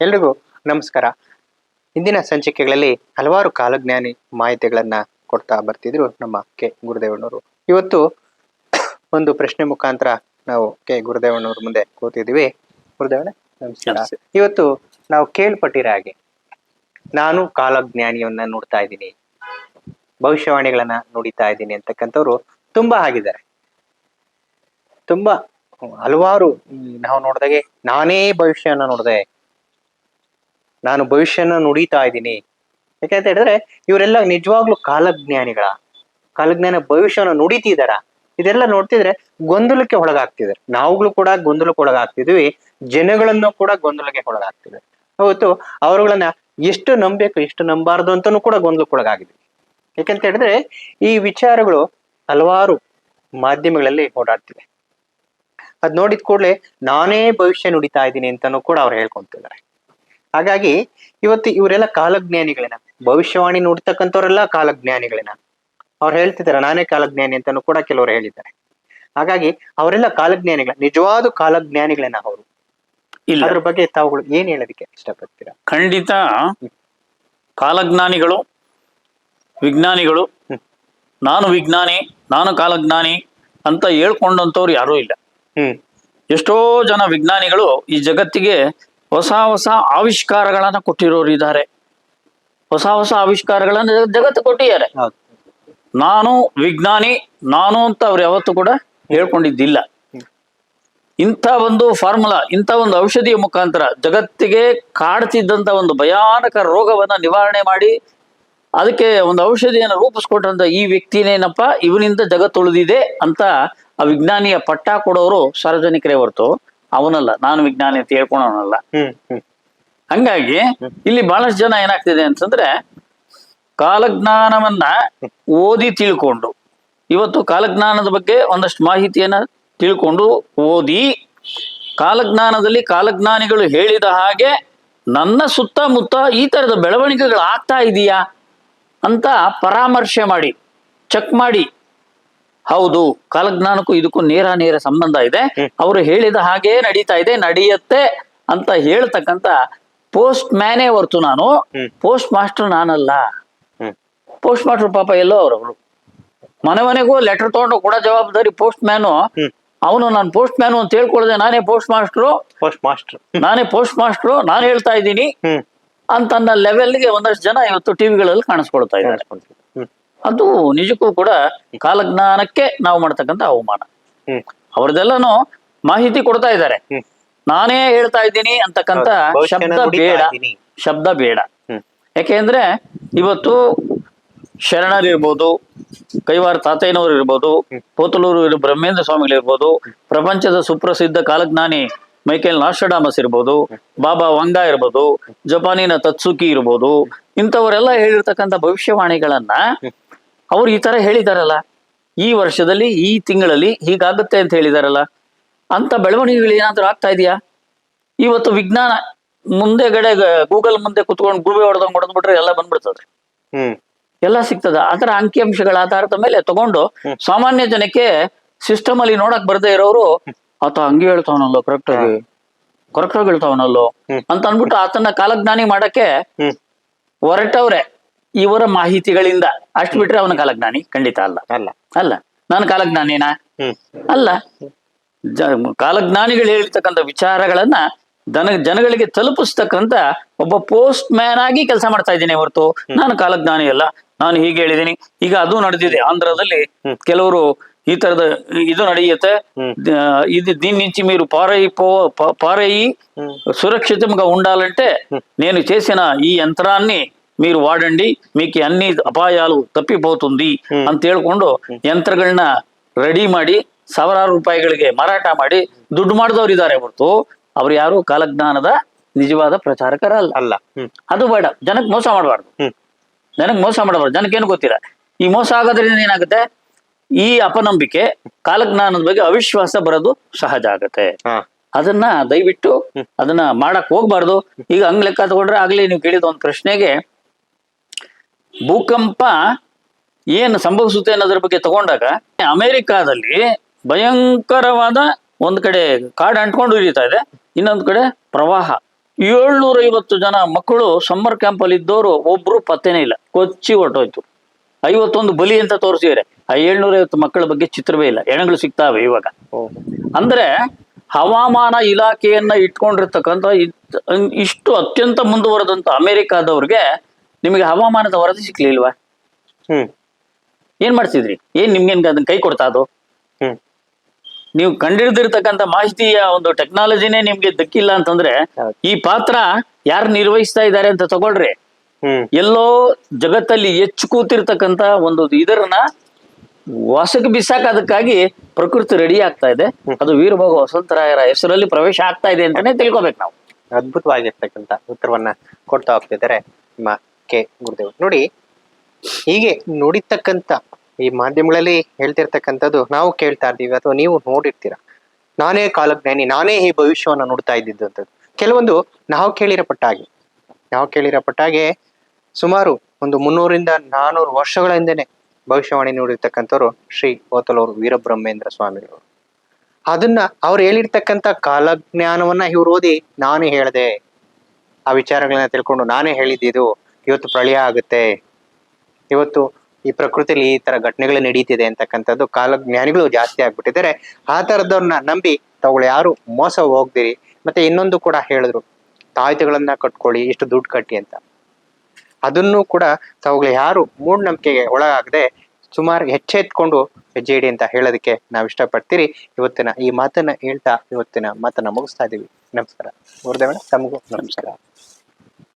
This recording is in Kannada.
ಎಲ್ರಿಗೂ ನಮಸ್ಕಾರ. ಇಂದಿನ ಸಂಚಿಕೆಗಳಲ್ಲಿ ಹಲವಾರು ಕಾಲಜ್ಞಾನಿ ಮಾಹಿತಿಗಳನ್ನ ಕೊಡ್ತಾ ಬರ್ತಿದ್ರು ನಮ್ಮ ಕೆ. ಗುರುದೇವಣ್ಣವರು. ಇವತ್ತು ಒಂದು ಪ್ರಶ್ನೆ ಮುಖಾಂತರ ನಾವು ಕೆ. ಗುರುದೇವಣ್ಣವ್ರ ಮುಂದೆ ಕೂತಿದ್ದೀವಿ. ಗುರುದೇವಣ್ಣ ನಮಸ್ಕಾರ. ಇವತ್ತು ನಾವು ಕೇಳ್ಪಟ್ಟಿರೋ ಹಾಗೆ ನಾನು ಕಾಲಜ್ಞಾನಿಯನ್ನ ನೋಡ್ತಾ ಇದ್ದೀನಿ. ಭವಿಷ್ಯವಾಣಿಗಳನ್ನ ನುಡಿತಾ ಇದ್ದೀನಿ ಅಂತಕ್ಕಂಥವ್ರು ತುಂಬಾ ಆಗಿದ್ದಾರೆ. ತುಂಬಾ ಹಲವಾರು ನಾವು ನೋಡಿದಾಗೆ ನಾನೇ ಭವಿಷ್ಯವನ್ನ ನೋಡಿದೆ ನಾನು ಭವಿಷ್ಯನ ನುಡಿತಾ ಇದ್ದೀನಿ. ಯಾಕಂತ ಹೇಳಿದ್ರೆ, ಇವರೆಲ್ಲ ನಿಜವಾಗ್ಲೂ ಕಾಲಜ್ಞಾನಿಗಳ. ಕಾಲಜ್ಞಾನ ಭವಿಷ್ಯವನ್ನು ನುಡಿತಿದಾರ? ಇದೆಲ್ಲ ನೋಡ್ತಿದ್ರೆ ಗೊಂದಲಕ್ಕೆ ಒಳಗಾಗ್ತಿದ್ದಾರೆ ನಾವುಗಳು ಕೂಡ ಗೊಂದಲಕ್ಕೆ ಒಳಗಾಗ್ತಿದ್ವಿ. ಜನಗಳನ್ನು ಕೂಡ ಗೊಂದಲಕ್ಕೆ ಒಳಗಾಗ್ತಿದೆ. ಅವತ್ತು ಅವರುಗಳನ್ನ ಎಷ್ಟು ನಂಬಬೇಕು, ಎಷ್ಟು ನಂಬಾರ್ದು ಅಂತಾನು ಕೂಡ ಗೊಂದಲಕ್ಕೆ ಒಳಗಾಗಿದ್ವಿ. ಯಾಕಂತ ಹೇಳಿದ್ರೆ, ಈ ವಿಚಾರಗಳು ಹಲವಾರು ಮಾಧ್ಯಮಗಳಲ್ಲಿ ಓಡಾಡ್ತಿದೆ ಅದ್ ನೋಡಿದ ಕೂಡಲೇ ನಾನೇ ಭವಿಷ್ಯ ನುಡಿತಾ ಇದ್ದೀನಿ ಅಂತಾನು ಕೂಡ ಅವ್ರು ಹೇಳ್ಕೊಂತಿದ್ದಾರೆ. ಹಾಗಾಗಿ ಇವತ್ತು ಇವರೆಲ್ಲ ಕಾಲಜ್ಞಾನಿಗಳೇನ? ಭವಿಷ್ಯವಾಣಿ ನೋಡ್ತಕ್ಕಂಥವ್ರೆಲ್ಲ ಕಾಲಜ್ಞಾನಿಗಳೇನ? ಅವ್ರು ಹೇಳ್ತಿದ್ದಾರೆ ನಾನೇ ಕಾಲಜ್ಞಾನಿ ಅಂತಾನು ಕೂಡ ಕೆಲವರು ಹೇಳಿದ್ದಾರೆ. ಹಾಗಾಗಿ ಅವರೆಲ್ಲ ಕಾಲಜ್ಞಾನಿಗಳ? ನಿಜವಾದ ಕಾಲಜ್ಞಾನಿಗಳೇನ ಅವರು? ಇಲ್ಲ. ಅದ್ರ ಬಗ್ಗೆ ತಾವುಗಳು ಏನ್ ಹೇಳೋದಕ್ಕೆ ಇಷ್ಟಪಡ್ತೀರಾ? ಖಂಡಿತ ಕಾಲಜ್ಞಾನಿಗಳು ವಿಜ್ಞಾನಿಗಳು ನಾನು ವಿಜ್ಞಾನಿ ನಾನು ಕಾಲಜ್ಞಾನಿ ಅಂತ ಹೇಳ್ಕೊಂಡಂತವ್ರು ಯಾರೂ ಇಲ್ಲ. ಹ್ಮ್. ಎಷ್ಟೋ ಜನ ವಿಜ್ಞಾನಿಗಳು ಈ ಜಗತ್ತಿಗೆ ಹೊಸ ಹೊಸ ಆವಿಷ್ಕಾರಗಳನ್ನ ಕೊಟ್ಟಿರೋರು ಇದ್ದಾರೆ ಹೊಸ ಹೊಸ ಆವಿಷ್ಕಾರಗಳನ್ನ ಜಗತ್ತು ಕೊಟ್ಟಿದ್ದಾರೆ. ನಾನು ವಿಜ್ಞಾನಿ ನಾನು ಅಂತ ಅವ್ರು ಯಾವತ್ತೂ ಕೂಡ ಹೇಳ್ಕೊಂಡಿದ್ದಿಲ್ಲ. ಇಂಥ ಒಂದು ಫಾರ್ಮುಲಾ ಇಂಥ ಒಂದು ಔಷಧಿಯ ಮುಖಾಂತರ ಜಗತ್ತಿಗೆ ಕಾಡ್ತಿದ್ದಂತ ಒಂದು ಭಯಾನಕ ರೋಗವನ್ನ ನಿವಾರಣೆ ಮಾಡಿ ಅದಕ್ಕೆ ಒಂದು ಔಷಧಿಯನ್ನು ರೂಪಿಸ್ಕೊಟ್ಟಂತ ಈ ವ್ಯಕ್ತಿನೇನಪ್ಪ ಇವನಿಂದ ಜಗತ್ತು ಉಳಿದಿದೆ ಅಂತ ಆ ವಿಜ್ಞಾನಿಯ ಪಟ್ಟ ಕೊಡೋರು ಸಾರ್ವಜನಿಕರೇ ಹೊರತು ಅವನಲ್ಲ ನಾನು ವಿಜ್ಞಾನಿ ಅಂತ ಹ್ಮ್ ಹಂಗಾಗಿ ಇಲ್ಲಿ ಬಹಳಷ್ಟು ಜನ ಏನಾಗ್ತಿದೆ ಅಂತಂದ್ರೆ ಕಾಲಜ್ಞಾನವನ್ನ ಓದಿ ತಿಳ್ಕೊಂಡು ಇವತ್ತು ಕಾಲಜ್ಞಾನದ ಬಗ್ಗೆ ಒಂದಷ್ಟು ಮಾಹಿತಿಯನ್ನ ತಿಳ್ಕೊಂಡು ಓದಿ ಕಾಲಜ್ಞಾನದಲ್ಲಿ ಕಾಲಜ್ಞಾನಿಗಳು ಹೇಳಿದ ಹಾಗೆ ನನ್ನ ಸುತ್ತಮುತ್ತ ಈ ತರದ ಬೆಳವಣಿಗೆಗಳು ಆಗ್ತಾ ಇದೆಯಾ ಅಂತ ಪರಾಮರ್ಶೆ ಮಾಡಿ ಚೆಕ್ ಮಾಡಿ ಹೌದು ಕಾಲಜ್ಞಾನಕ್ಕೂ ಇದಕ್ಕೂ ನೇರ ನೇರ ಸಂಬಂಧ ಇದೆ. ಅವರು ಹೇಳಿದ ಹಾಗೆ ನಡೀತಾ ಇದೆ ನಡೆಯುತ್ತೆ ಅಂತ ಹೇಳ್ತಕ್ಕಂತ ಪೋಸ್ಟ್ ಮ್ಯಾನೇ ಹೊರ್ತು ನಾನು. ಪೋಸ್ಟ್ ಮಾಸ್ಟರ್ ನಾನಲ್ಲ. ಪೋಸ್ಟ್ ಮಾಸ್ಟರ್ ಪಾಪ ಎಲ್ಲೋ ಅವರವರು ಮನೆ ಮನೆಗೂ ಲೆಟರ್ ತಗೊಂಡು ಕೂಡ ಜವಾಬ್ದಾರಿ ಪೋಸ್ಟ್ ಮ್ಯಾನು. ಅವನು ನಾನು ಪೋಸ್ಟ್ ಮ್ಯಾನು ಅಂತ ಹೇಳ್ಕೊಳ್ದೆ ನಾನೇ ಪೋಸ್ಟ್ ಮಾಸ್ಟ್ರು. Post master. ನಾನೇ ಪೋಸ್ಟ್ ಮಾಸ್ಟ್ರು ನಾನು ಹೇಳ್ತಾ ಇದ್ದೀನಿ. ಅಂತ ಲೆವೆಲ್ಗೆ ಒಂದಷ್ಟು ಜನ ಇವತ್ತು ಟಿವಿಗಳಲ್ಲಿ ಕಾಣಿಸ್ಕೊಳ್ತಾ ಇದ್ದಾರೆ. ಅದು ನಿಜಕ್ಕೂ ಕೂಡ ಕಾಲಜ್ಞಾನಕ್ಕೆ ನಾವು ಮಾಡತಕ್ಕಂತ ಅವಮಾನ. ಅವ್ರದ್ದೆಲ್ಲನೂ ಮಾಹಿತಿ ಕೊಡ್ತಾ ಇದ್ದಾರೆ. ನಾನೇ ಹೇಳ್ತಾ ಇದ್ದೀನಿ ಅಂತಕ್ಕಂತ ಶಬ್ದ ಬೇಡ. ಶಬ್ದ ಬೇಡ. ಯಾಕೆಂದ್ರೆ ಇವತ್ತು ಶರಣರಿರ್ಬೋದು ಕೈವಾರ ತಾತಯ್ಯನವರು ಇರ್ಬೋದು ಪೋತಲೂರು ಇರು- ಬ್ರಹ್ಮೇಂದ್ರ ಸ್ವಾಮಿಗಳು ಇರ್ಬೋದು ಪ್ರಪಂಚದ ಸುಪ್ರಸಿದ್ಧ ಕಾಲಜ್ಞಾನಿ ಮೈಕೇಲ್ ನಾಸ್ಟಡಾಮಸ್ ಇರ್ಬೋದು ಬಾಬಾ ವಂಗ ಇರ್ಬೋದು ಜಪಾನಿನ ತತ್ಸುಕಿ ಇರ್ಬೋದು ಇಂಥವರೆಲ್ಲ ಹೇಳಿರ್ತಕ್ಕಂಥ ಭವಿಷ್ಯವಾಣಿಗಳನ್ನ ಅವ್ರು ಈ ತರ ಹೇಳಿದಾರಲ್ಲ ಈ ವರ್ಷದಲ್ಲಿ ಈ ತಿಂಗಳಲ್ಲಿ ಹೀಗಾಗುತ್ತೆ ಅಂತ ಹೇಳಿದಾರಲ್ಲ ಅಂತ ಬೆಳವಣಿಗೆಗಳು ಏನಾದ್ರೂ ಆಗ್ತಾ ಇದೆಯಾ? ಇವತ್ತು ವಿಜ್ಞಾನ ಮುಂದೆಗಡೆ ಗೂಗಲ್ ಮುಂದೆ ಕುತ್ಕೊಂಡು ಗೂಬೆ ಹೊಡೆದಂಗ್ ಹೊಡೆದ್ಬಿಟ್ರೆ ಎಲ್ಲ ಬಂದ್ಬಿಡ್ತದೆ. ಎಲ್ಲ ಸಿಗ್ತದ. ಅದರ ಅಂಕಿಅಂಶಗಳ ಆಧಾರದ ಮೇಲೆ ತಗೊಂಡು ಸಾಮಾನ್ಯ ಜನಕ್ಕೆ ಸಿಸ್ಟಮ್ ಅಲ್ಲಿ ನೋಡಕ್ ಬರ್ದೇ ಇರೋರು ಆತ ಹಂಗೆ ಹೇಳ್ತಾವನಲ್ಲೋ ಕರೆಕ್ಟ್ ಆಗಿ. ಕರೆಕ್ಟ್ ಆಗಿ ಹೇಳ್ತಾವನಲ್ಲೋ? ಅಂತ ಅಂದ್ಬಿಟ್ಟು ಆತನ ಕಾಲಜ್ಞಾನಿ ಮಾಡಕ್ಕೆ ಹೊರಟವ್ರೆ. ಇವರ ಮಾಹಿತಿಗಳಿಂದ ಅಷ್ಟು ಬಿಟ್ರೆ ಅವನ ಕಾಲಜ್ಞಾನಿ ಖಂಡಿತ ಅಲ್ಲ ಅಲ್ಲ ಅಲ್ಲ ನಾನು ಕಾಲಜ್ಞಾನಿನಾ ಹ್ಮ್ ಅಲ್ಲ ಜ ಕಾಲಜ್ಞಾನಿಗಳು ಹೇಳ್ತಕ್ಕಂಥ ವಿಚಾರಗಳನ್ನ ದನ ಜನಗಳಿಗೆ ತಲುಪಿಸ್ತಕ್ಕಂಥ ಒಬ್ಬ ಪೋಸ್ಟ್ ಮ್ಯಾನ್ ಆಗಿ ಕೆಲಸ ಮಾಡ್ತಾ ಇದ್ದೀನಿ ಹೊರತು ನಾನು ಕಾಲಜ್ಞಾನಿ ಅಲ್ಲ ನಾನು ಹೀಗೆ ಹೇಳಿದ್ದೀನಿ ಈಗ ಅದು ನಡೆದಿದೆ ಆಂಧ್ರದಲ್ಲಿ ಕೆಲವರು ಈ ತರದ ಇದು ನಡೆಯುತ್ತೆ ಹ್ಮ್. ದ- ఇది దీని నుంచి మీరు పారైపో ప- పారయ్యి ಹ್ಮ್ సురక్షితంగా ఉండాలంటే నేను చేసిన ఈ యంత్రాన్ని మీరు వాడండి మీకు అన్ని ತಪ್ಪಿ ತಪ್ಪಿపోతుంది ಅಂತ ಹೇಳ್ಕೊಂಡು ಯಂತ್ರಗಳನ್ನ ರೆಡಿ ಮಾಡಿ ಸಾವಿರಾರು ರೂಪಾಯಿಗಳಿಗೆ ಮಾರಾಟ ಮಾಡಿ ದುಡ್ಡು ಮಾಡಿದವ್ರು ಇದಾರೆ ಹೊರತು ಅವ್ರು ಯಾರು ಕಾಲಜ್ಞಾನದ ನಿಜವಾದ ಪ್ರಚಾರಕರ ಅಲ್ಲ. ಅದು ಬೇಡ. ಜನಕ್ಕೆ ಮೋಸ ಮಾಡಬಾರ್ದು. ಜನಕ್ಕೆ ಮೋಸ ಮಾಡಬಾರ್ದು. ಜನಕ್ಕೇನು ಗೊತ್ತಿಲ್ಲ. ಈ ಮೋಸ ಆಗೋದ್ರಿಂದ ಏನಾಗುತ್ತೆ? ಈ ಅಪನಂಬಿಕೆ ಕಾಲಜ್ಞಾನದ ಬಗ್ಗೆ ಅವಿಶ್ವಾಸ ಬರೋದು ಸಹಜ ಆಗತ್ತೆ. ಅದನ್ನ ದಯವಿಟ್ಟು ಅದನ್ನ ಮಾಡಕ್ ಹೋಗ್ಬಾರ್ದು. ಈಗ ಹಂಗ್ ಲೆಕ್ಕ ತಗೊಂಡ್ರೆ ಆಗ್ಲಿ ನೀವು ಕೇಳಿದ ಒಂದ್ ಪ್ರಶ್ನೆಗೆ ಭೂಕಂಪ ಏನು ಸಂಭವಿಸುತ್ತೆ ಅನ್ನೋದ್ರ ಬಗ್ಗೆ ತಗೊಂಡಾಗ ಅಮೆರಿಕಾದಲ್ಲಿ ಭಯಂಕರವಾದ ಒಂದ್ ಕಡೆ ಕಾಡು ಅಂಟ್ಕೊಂಡು ಉರಿತಾ ಇದೆ, ಇನ್ನೊಂದ್ ಕಡೆ ಪ್ರವಾಹ. ಏಳ್ನೂರ ಐವತ್ತು ಜನ ಮಕ್ಕಳು ಸಮ್ಮರ್ ಕ್ಯಾಂಪ್ ಅಲ್ಲಿ ಇದ್ದವರು, ಒಬ್ರು ಪತ್ತೆನೇ ಇಲ್ಲ, ಕೊಚ್ಚಿ ಹೊರಟೋಯ್ತು. ಐವತ್ತೊಂದು ಬಲಿ ಅಂತ ತೋರಿಸಿದ್ರೆ ಆ ಏಳ್ನೂರ ಐವತ್ತು ಮಕ್ಕಳ ಬಗ್ಗೆ ಚಿತ್ರವೇ ಇಲ್ಲ ಎಣಗಳು ಸಿಗ್ತಾವೆ ಇವಾಗ. ಅಂದ್ರೆ ಹವಾಮಾನ ಇಲಾಖೆಯನ್ನ ಇಟ್ಕೊಂಡಿರ್ತಕ್ಕಂಥ ಇಷ್ಟು ಅತ್ಯಂತ ಮುಂದುವರೆದಂತ ಅಮೆರಿಕಾದವ್ರಿಗೆ ನಿಮಗೆ ಹವಾಮಾನದ ವರದಿ ಸಿಕ್ಲಿಲ್ವಾ? ಹ್ಮ್. ಏನ್ ಮಾಡ್ತಿದ್ರಿ? ಏನ್ ನಿಮ್ಗೇನ್ ಅದನ್ನ ಕೈ ಕೊಡ್ತಾ ಅದು ಹ್ಮ್. ನೀವು ಕಂಡಿಡ್ದಿರ್ತಕ್ಕಂಥ ಮಾಹಿತಿಯ ಒಂದು ಟೆಕ್ನಾಲಜಿನೇ ನಿಮ್ಗೆ ದಕ್ಕಿಲ್ಲ ಅಂತಂದ್ರೆ ಈ ಪಾತ್ರ ಯಾರು ನಿರ್ವಹಿಸ್ತಾ ಇದ್ದಾರೆ ಅಂತ ತಗೊಳ್ರಿ. ಎಲ್ಲೋ ಜಗತ್ತಲ್ಲಿ ಹೆಚ್ಚು ಕೂತಿರ್ತಕ್ಕಂತ ಒಂದು ಇದರನ್ನ ವಾಸಕ್ಕೆ ಬಿಸಾಕೋದಕ್ಕಾಗಿ ಪ್ರಕೃತಿ ರೆಡಿ ಆಗ್ತಾ ಇದೆ. ಅದು ವೀರಭೋಗ ವಸಂತರಾಯರ ಹೆಸರಲ್ಲಿ ಪ್ರವೇಶ ಆಗ್ತಾ ಇದೆ ಅಂತಾನೆ ತಿಳ್ಕೊಬೇಕು ನಾವು. ಅದ್ಭುತವಾಗಿರ್ತಕ್ಕಂಥ ಉತ್ತರವನ್ನ ಕೊಡ್ತಾ ಹೋಗ್ತಿದ್ದಾರೆ. ನಿಮ್ಮ ಕೆ ಗುರುದೇವ್. ನೋಡಿ, ಹೀಗೆ ನುಡಿತಕ್ಕಂಥ ಈ ಮಾಧ್ಯಮಗಳಲ್ಲಿ ಹೇಳ್ತಿರ್ತಕ್ಕಂಥದ್ದು ನಾವು ಕೇಳ್ತಾ ಇರ್ತೀವಿ ಅಥವಾ ನೀವು ನೋಡಿರ್ತೀರ. ನಾನೇ ಕಾಲಜ್ಞಾನಿ, ನಾನೇ ಈ ಭವಿಷ್ಯವನ್ನ ನೋಡ್ತಾ ಇದ್ದಿದ್ದು ಅಂತದ್ದು. ಕೆಲವೊಂದು ನಾವು ಕೇಳಿರಪಟ್ಟ ಪಟ್ಟಾಗಿ, ನಾವು ಕೇಳಿರೋ ಪಟ್ಟಾಗೆ ಸುಮಾರು ಒಂದು ಮುನ್ನೂರಿಂದ ನಾನೂರು ವರ್ಷಗಳ ಹಿಂದೆನೆ ಭವಿಷ್ಯವಾಣಿ ನೋಡಿರ್ತಕ್ಕಂಥವ್ರು ಶ್ರೀ ಓತಲೂರು ವೀರಬ್ರಹ್ಮೇಂದ್ರ ಸ್ವಾಮಿಗಳು ಅದನ್ನ ಅವ್ರು ಹೇಳಿರ್ತಕ್ಕಂಥ ಕಾಲಜ್ಞಾನವನ್ನ ಇವ್ರು ಓದಿ, ನಾನೇ ಹೇಳಿದೆ. ಆ ವಿಚಾರಗಳನ್ನ ತಿಳ್ಕೊಂಡು ನಾನೇ ಹೇಳಿದ್ದು ಇವತ್ತು ಪ್ರಳಯ ಆಗುತ್ತೆ. ಇವತ್ತು ಈ ಪ್ರಕೃತಿಯಲ್ಲಿ ಈ ತರ ಘಟನೆಗಳು ನಡೀತಿದೆ ಅಂತಕ್ಕಂಥದ್ದು ಕಾಲಜ್ಞಾನಿಗಳು ಜಾಸ್ತಿ ಆಗ್ಬಿಟ್ಟಿದ್ದಾರೆ. ಆ ತರದವ್ರನ್ನ ನಂಬಿ ತಗೊಳ್ಳಿ ಯಾರು ಮೋಸ ಹೋಗ್ದಿರಿ. ಮತ್ತೆ ಇನ್ನೊಂದು ಕೂಡ ಹೇಳಿದ್ರು, ತಾಯ್ತಗಳನ್ನ ಕಟ್ಕೊಳ್ಳಿ, ಇಷ್ಟು ದುಡ್ಡು ಕಟ್ಟಿ ಅಂತ. ಅದನ್ನು ಕೂಡ ತಾವುಗಳು ಯಾರು ಮೂಢನಂಬಿಕೆಗೆ ಒಳಗಾಗದೆ ಸುಮಾರು ಹೆಚ್ಚೆತ್ಕೊಂಡು ಹೆಜ್ಜೆ ಇಡಿ ಅಂತ ಹೇಳೋದಕ್ಕೆ ನಾವು ಇಷ್ಟಪಡ್ತೀರಿ. ಇವತ್ತಿನ ಈ ಮಾತನ್ನ ಹೇಳ್ತಾ ಇವತ್ತಿನ ಮಾತನ್ನ ಮುಗಿಸ್ತಾ ಇದೀವಿ. ನಮಸ್ಕಾರ. ಗುರುದೇವಣ್ಣ ತಮಗೂ ನಮಸ್ಕಾರ.